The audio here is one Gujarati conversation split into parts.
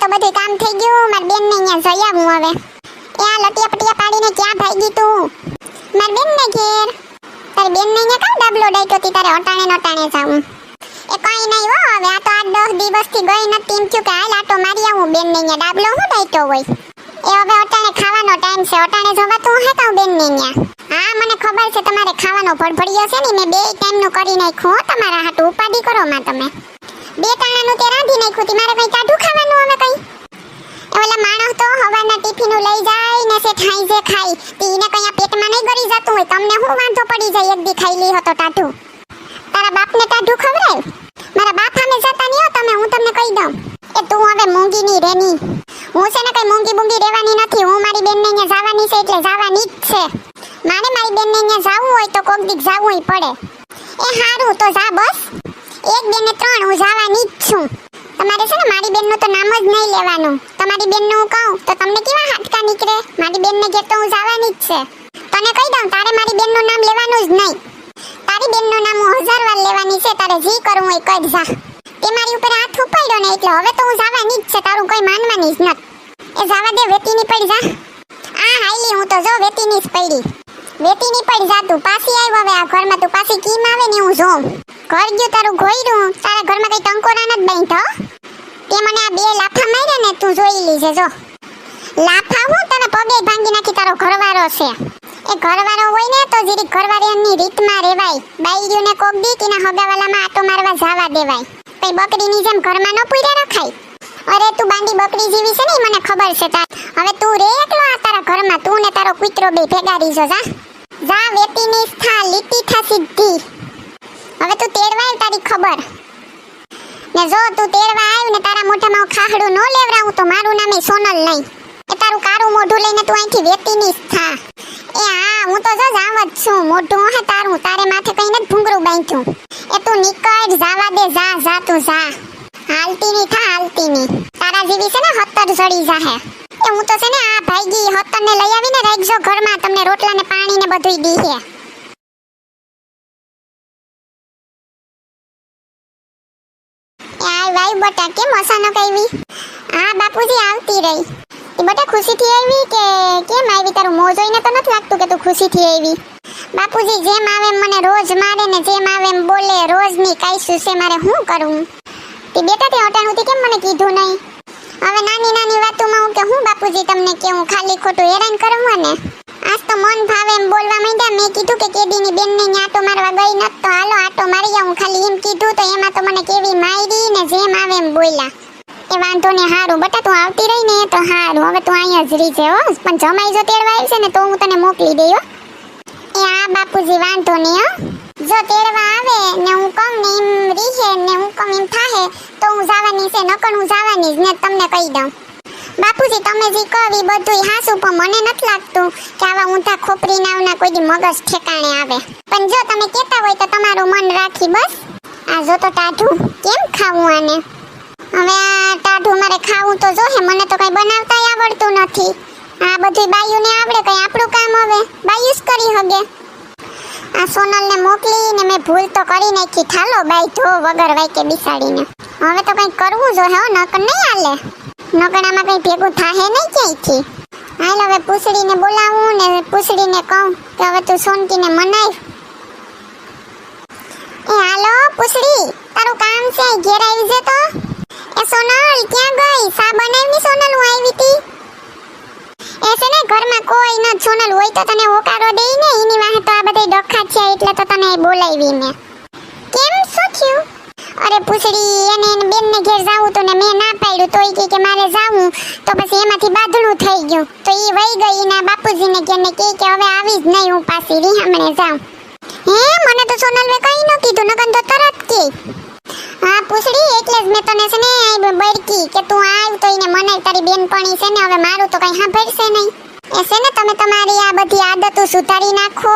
તો બધું કામ થઈ ગયું. માર બેન ને અહીંયા જઈ આવું હવે. એ આ લટિયા પટિયા પાડીને ક્યાં ભાગી તું? માર બેન ને ઘેર. તાર બેન ને અહીંયા કામ ડાબલો ડાક્યો તી તારે અટાણે નટાણે જાવું? એ કઈ નહીં હો હવે. આ તો આઠ દસ દિવસથી ગઈ નથી. એમ થયું કે હાલ આટો મારી આવું. બેન ને અહીંયા ડાબલો હું ડાક્યો હોય? એ હવે અટાણે ખાવાનો ટાઈમ છે. અટાણે જવા તું હે કાઉ બેન ને અહીંયા? હા, મને ખબર છે. તમારે ખાવાનો ભડભડિયો છે ને, મેં બે ટાઈમનું કરી નાખ્યું તમારા હાથ ઉપાડી કરો માં તમે. બે ટાણાનું તે રાંધી નાખ્યું તી. મારે કઈ કાઢું ખાવાનું હવે કઈ? ઓલા માણસ તો હવાના ટિફિનું લઈ જાય ને સે ઠાઈ જે ખાઈ તી એને કઈ પેટમાં નહીં ગરી જતું હોય. તમને હું વાંધો પડી જાય એક દી ખાઈ લી હતો ટાઢું. તારા બાપને ટાઢું ખવડાય? મારા બાપ સામે જતા નહીં તમે, હું તમને કહી દઉં. એ તું હવે મૂંગી ની રેની. હું છે ને કઈ મૂંગી બૂંગી રહેવાની નથી. હું મારી બેનને અહીંયા જવાની છે એટલે જવાની જ છે. મારે મારી બેનને અહીંયા જવું હોય તો કોક દીક જવું પડે. એ સારું તો જા બસ. એક, બે ને ત્રણ, હું જવાની જ છું. તમારે છે ને, મારી બેનનું તો નામ જ નહીં લેવાનું. તમારી બેનનું હું કહું, તો તમને કેવા હાડકા નીકળે? મારી બેનને ઘેર તો હું જવાની જ છે. તને કહી દઉં, તારે મારી બેનનું નામ લેવાનું જ નહીં. તારી બેનનું નામ હું હજાર વાર લેવાની છે, તારે જી કરવું હોય કર જા. તે મારી ઉપર હાથ ઉપાડ્યો ને એટલે હવે તો હું જવાની જ છે, તારું કોઈ માનવાની જ નથી. એ જવા દે, વેતીની પડી જા. આ હાઈલી, હું તો જો વેતીની જ પડી. વેતીની પડી જા તું પાછી આવ હવે. આ ઘરમાં તું પાછી કીમ આવે ને હું જોઉં ઘર ગયું તારું ઘોયરું તારા ઘરમાં કઈ ટંકોરા નથી બાંધ્યો તે મને આ બે લાફા માર્યા ને તું જોઈ લીજે, જો. લાફા હું તને પગે ભાંગી નાખી તારો ઘરવાળો છે. એ ઘરવાળો હોય ને તો જીરી ઘરવાળાની રીતમાં રેવાય બાઈડીઓને કોક દી કીના હગાવાલામાં આટો મારવા જવા દેવાય. કઈ બકરીની જેમ ઘરમાં ન પૂર્યા રખાય. અરે, તું બાંડી બકરી જેવી છે ને મને ખબર છે તાર. હવે તું રે એકલો આ તારા ઘરમાં. તું ને તારો કૂતરો બે ભેગા રીજો જા. જા વેતીની સ્થા, લીટી થા સીધી હવે તું તેડવા આવ તારી ખબર. ને જો તું તેડવા આવ ને તારા મોઢામાં હું ખાહડું ન લેવરાવું તો મારું નામ ય સોનલ નહીં. એ તારું કારું મોઢું લઈને તું અહીંથી વેતીની સ્થા. એ હા હું તો જો જાવ જ છું. મોઢું હે તારું. તારે માથે કઈ નથી ભૂંગરું બાંધ્યું. એ તું નીકળ, જાવા દે, જા જા તું, જા. હાલતી ની થા, હાલતી ની તારા જેવી છે ને હત્તર જડી જાહે. એ હું તો છે ને આ ભાઈજી હત્તર ને લઈ આવીને રાખજો ઘરમાં, તમને રોટલા ને પાણી ને બધુંય દીહે આય ભાઈ બટા, કેમ અચાનક આવી? હા, બાપુજી આવતી રહી. એ બટા ખુશીથી આવી કે કેમ આવી? તારું મોં જોઈને તો નથી લાગતું કે તું ખુશીથી આવી? બાપુજી, જેમ આવે મને રોજ મારે ને જેમ આવે એમ બોલે, રોજની કાંઈ છે, મારે શું કરવું તે બેટા, તે અટાણુંથી કેમ મને કીધું નહીં? હવે નાની નાની વાતોમાં હું કે હું બાપુજી તમને કેવું ખાલી ખોટું હેરાન કરવા ને આજ તો મન ભાવે એમ બોલવા માંડ્યા. મેં કીધું કે કેદીની બેનને આટો મારવા ગઈ ન તો હાલો આટો મારી આવું ખાલી એમ કીધું તો એમાં તો મને કેવી માયરી ને જેમ આવે એમ બોલ્યા. એ વાંધો ને હારું. બટા તું આવતી રહી ને તો હારું. હવે તું અહીંયા જ રહી છે હો. પણ જમાઈ જો તેડવા આવી છે ને તો હું તને મોકલી દઈ એ આ બાપુજી વાંધો નહીં હો. જો તેડવા આવે ને હું કમ ને એમ રીહે ને હું કમ એમ થાહે, તો હું જવાની છે, નકર હું જવાની જ ને તમને કહી દઉં. બાપુજી, તમે જે એ બધુંય હાસું, પણ મને નથી લાગતું કે આવા ઊંધા ખોપરી નાવના કોઈ દી મગજ ઠેકાણે આવે. પણ જો તમે કહેતા હોય તો તમારું મન રાખી બસ. આ જો તો ટાઢું, કેમ ખાવું આને? હવે આ ટાઢું મારે ખાવું તો જોહે, મને તો કઈ બનાવતાય આવડતું નથી. આ બધું બાયુને આવડે, કઈ આપણું કામ હવે. બાયુ જ કરી હગે. આ સોનલને મોકલીને મેં ભૂલ તો કરી નાખી. થાલો બાઈ જો વગર વાયકે બિસાડીને. હવે તો કંઈક કરવું જો હો, નકર નહીં હાલે. નકડામાં કંઈ ભેગું થાહે નહીં ક્યાંયથી હાલ હવે પૂછડીને બોલાવું ને પૂછડીને કહું કે હવે તું સોનકીને મનાય. એ, હાલો પૂછડી, તારું કામ છે, ઘેર આવી જતો એ સોનલ, ક્યાં ગઈ? સા બનાવની સોનલ હું આવી તી એ છે ને ઘરમાં કોઈ ન સોનલ હોય તો તને હોકારો દેઈ ને, એની વાહે તો આ બધી ડોખા છે એટલે તો તને બોલાવી મેં. કેમ? શું થયું? અરે પૂછડી એને એને બેનને ઘેર જાવું તો ને મેં ના પાડ્યું તો એ કે મારે જાવું. તો પછી એમાંથી બાંધણું થઈ ગયું. તો એ વહી ગઈ ના બાપુજીને ઘેર ને કે હવે આવી જ નહીં, હું પાછી રીહામણે જાઉં. હે? મને તો સોનલવે કઈ ન કીધું નકન તો તરત કે. હા પૂછડી એટલે જ મેં તને છે ને બળકી કે તું આવ તો એને મનાય તારી બેનપણી છે ને, હવે મારું તો કઈ સાંભળશે નહીં. એ છે ને, તમે તમારી આ બધી આદતો સુધારી નાખો,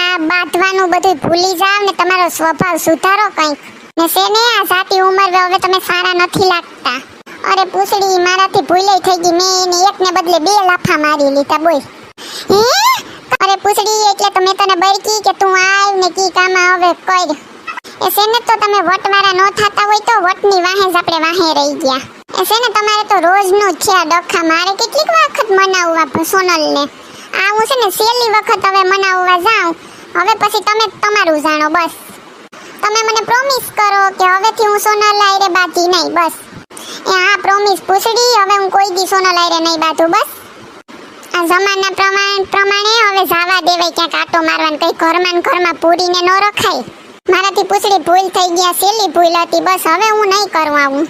આ બાંધવાનું બધું ભૂલી જાવ ને, તમારો સ્વભાવ સુધારો કંઈક. ને છે ને, આ જાતી ઉંમર હવે તમે સારા નથી લાગતા. અરે પૂછડી મારાથી ભૂલે થઈ ગઈ, મેં એને એકને બદલે બે લાફા મારી લીધા, બોલ. હે? અરે પૂછડી એટલે તો મેં તને બળકી કે તું આવ ને, કી કામ હવે કર. એ છે તો તમે વટવાળા ન થતા હોય તો વટની વાહે જ આપણે વાહે રહી ગયા. એ છે તમારે તો રોજનું જ છે આ ડખા મારે કેટલીક વખત મનાવવા સોનલને આ હું છે ને સેલી વખત હવે મનાવવા જાઉં. હવે પછી તમે તમારું જાણો, બસ. તમે મને પ્રોમિસ કરો કે હવેથી હું સોનલ આયરે બાકી નહીં, બસ. એ હા પ્રોમિસ પૂછડી, હવે હું કોઈ દી સોનલ આયરે નહીં બાતું બસ. આ જમાના પ્રમાણ, પ્રમાણે હવે જાવા દેવાય ક્યાંક આટો મારવાનું, કઈ ઘરમાં ઘરમાં પૂરીને ન રખાય. મારાથી પૂછડી ભૂલ થઈ ગયા, સેલી ભૂલ હતી, બસ હવે હું નહીં કરું આવું.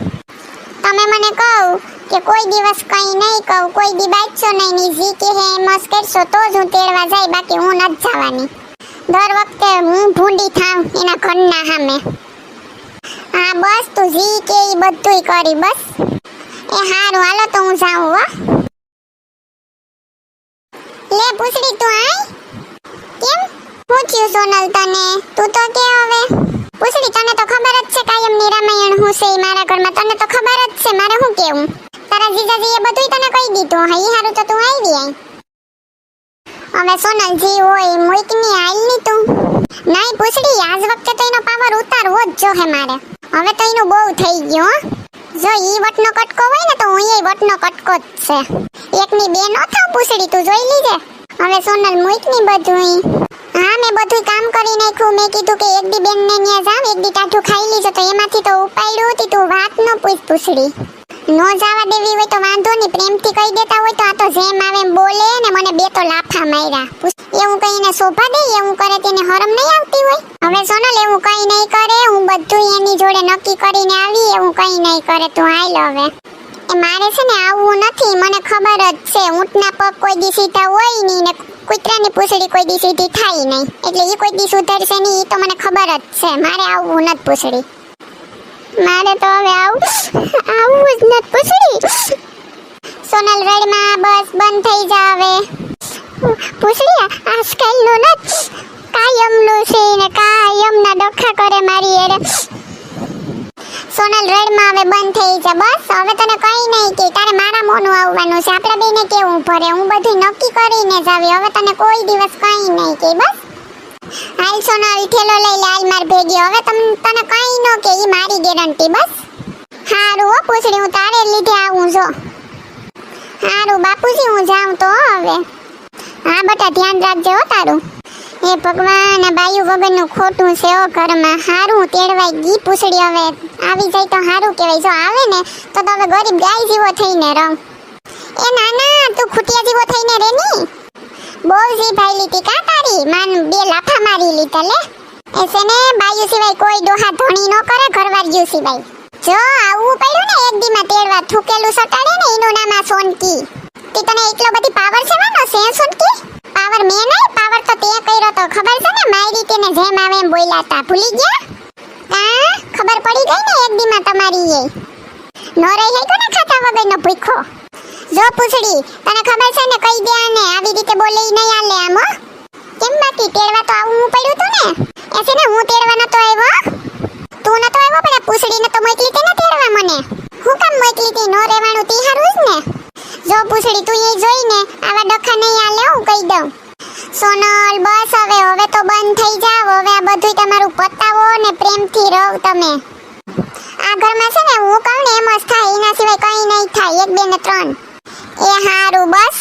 તમે મને કહું કે કોઈ દિવસ કંઈ નહીં કહું, કોઈ દી બાજશો નહીં, ની જી કે હે મસ્ત કરશો તો જ હું તેડવા જાય, બાકી હું નથી જવાની. દર વખતે હું ભૂંડી થાવ એના ઘરના સામે. હા, બસ તું જી કે એ બધુંય કરી, બસ. એ હારું, હાલો તો હું જાઉં, હો. લે, પૂછડી તું આય. કેમ? હું થયું સોનલ તને? તું તો કે હવે? પૂછડી, તને તો ખબર જ છે કાયમ નિરામયણ હું છે મારા ઘરમાં. તને તો ખબર જ છે, મારે શું કેવું? તારા જીજાજીએ બધુંય તને કહી દીધું. હા, ઈ હારું તો તું આવી આય. હવે સોનલજી હોય મોઈકની આઈ ની તું. નહીં પૂછડી, આજ વખતે તો એનો પાવર ઉતારવો જ જો હે મારે. હવે તો એનું બહુ થઈ ગયું, હો. જો ઈ વટનો કટકો હોય ને તો હું એ વટનો કટકો જ છે. એકની બે નો થાવ પૂછડી, તું જોઈ લીજે. હવે સોનલ મોઈકની બધુંય. હા, મેં બધું કામ કરી નાખ્યું. મેં કીધું કે એક દી બેન ન્યા જાવ, એક દી ટાઠું ખાઈ લીજો. તો એમાંથી તો ઉપાડ્યું હતી, તું વાત ન પૂછ પૂછડી. નો જવા દેવી હોય તો વાંધો નહીં, પ્રેમથી કહી દેતા હોય તો આ તો જેમ આવે બોલે ને મને બે તો લાફા માર્યા. એવું કહીને શોભા દે, એવું કરે તેને હરમ નહીં આવતી હોય. હવે સોનલ, એવું કઈ નહીં કરે, હું બધું એની જોડે નક્કી કરીને આવી, એવું કઈ નહીં કરે, તું હાલ હવે. એ મારે છે ને આવવું નથી. મને ખબર જ છે. ઊંટના પગ કોઈ દી સીધા હોય નહીં ને કૂતરાની પૂંછડી કોઈ દી સીધી થાય નહીં. એટલે એ કોઈ દી સુધરશે નહીં. એ તો મને ખબર જ છે. મારે આવવું નથી પૂંછડી. મારે તો હવે આવું આવવું જ નથી પૂછડી. સોનલ રેડમાં બસ બંધ થઈ જાવે. પૂછડી આજકાલનું ન કાયમનું છે ને કાયમના ડખા કરે મારી એરે સોનલ રેડમાં હવે બંધ થઈ જા, બસ. હવે તને કઈ નહીં કે, તારે મારા મોનું આવવાનું છે. આપણે બેને કેવું ભરે? હું બધું નક્કી કરીને જ આવી. હવે તને કોઈ દિવસ કઈ નહીં કે, બસ. હાલ સોનલ થેલો લઈ લે, હાલ માર ભેગી. હવે તમને તને કઈ ન કે, ઈ મારી ગેરંટી, બસ. હારું, હો પૂછડી, હું તારે લીધે આવું, જો. હારું, બાપુજી, હું જાઉં તો હવે. હા, બટા, ધ્યાન રાખજે, હો તારું. હે ભગવાન, આ બાયુ વગરનું ખોટું છે ઘરમાં હારું તેડવાય ગી પૂછડી હવે. આવી જાય તો હારું કહેવાય. જો આવે ને, તો તમે ગરીબ ગાય જેવો થઈને રહો. એ ના ના તું ખૂટિયા જેવો થઈને રે ની. બહુ જી ભાઈ લીધી કા તારી? માન બે લાફા મારી લીધા લે. એસે ને, બાયુ સિવાય કોઈ ડોહા ધણી ન કરે ઘરવાળિયું સિવાય. જો આવું પડ્યું ને, એક દીમાં તેડવા થૂકેલું સટાડે ને, એનું નામ આ સોનકી. તે તને એટલો બધી પાવર છે વાનો સે સોનકી? પાવર મેં નહીં, પાવર તો તે કર્યો તો ખબર છે ને મારી તેને જેમ આવે એમ બોલ્યા હતા ભૂલી ગયા? હા ખબર પડી ગઈ ને એક દીમાં તમારી એ નો રહી હે કોને ખાતા વગરનો ભૂખો જો પૂછડી, તને ખબર છે ને કઈ દે આને આવી રીતે બોલે નહીં આલે આમ, હો? કેમ બાકી, તેડવા તો આવું પડ્યું તું ને? એસે ને, હું તેડવા નતો આવ્યો તું નતો આવ્યો પણ આ પૂછડીને તો મોકલી તે ને તેડવા મને હું કામ મોકલી તી નો રહેવાનું તી હારું જ ને જો પૂછડી તું એ જોઈને આવા ડખા નહીં આલે હું કહી દઉં સોનલ, બસ હવે હવે તો બંધ થઈ જાવ. હવે આ બધું તમારું પતાવો ને પ્રેમથી રહો તમે. આ ઘરમાં છે ને, હું કહું ને, એમ જ થાય. એના સિવાય કંઈ નહીં થાય. એક, બે ને ત્રણ. એ હારું, બસ.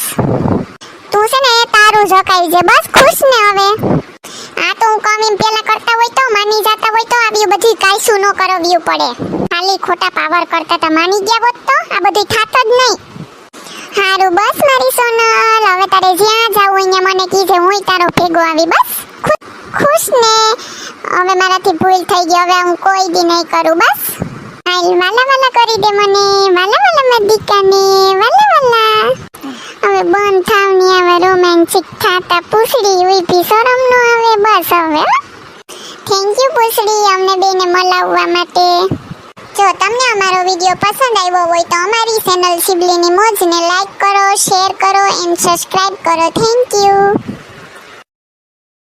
તું છે ને તારું જકાઈ છે. બસ, ખુશ ને હવે. આ તો હું કામ એમ પેલા કરતા હોય તો, માની જતા હોય તો આવી બધી કાયસું ન કરવ્યું પડે. ખાલી ખોટા પાવર કરતા તા માની ગયા હોત તો, આ બધું થાત જ નહીં. હારું બસ મારી સોનલ. હવે તારે જ્યાં જાવ અહીંયા મને કીધે હું તારો ભેગો આવી, બસ. ખુશ ને? હવે મારાથી ભૂલ થઈ ગઈ, હવે હું કોઈ દી નહીં કરું, બસ. હાલ, વાલા વાલા કરી દે મને. વાલા વાલા મારી દીકાને. વાલા વાલા. હવે બંધ થાવ હવે રોમેન્ટિક થાતા પૂછડી ઊભી શરમ નો આવે, બસ હવે થેન્ક યુ પૂછડી અમને બેને મલાવવા માટે. જો તમને અમારો વીડિયો પસંદ આવ્યો હોય તો અમારી ચેનલ સિબલીની મોજને લાઈક કરો શેર કરો એન્ડ સબસ્ક્રાઈબ કરો. Thank you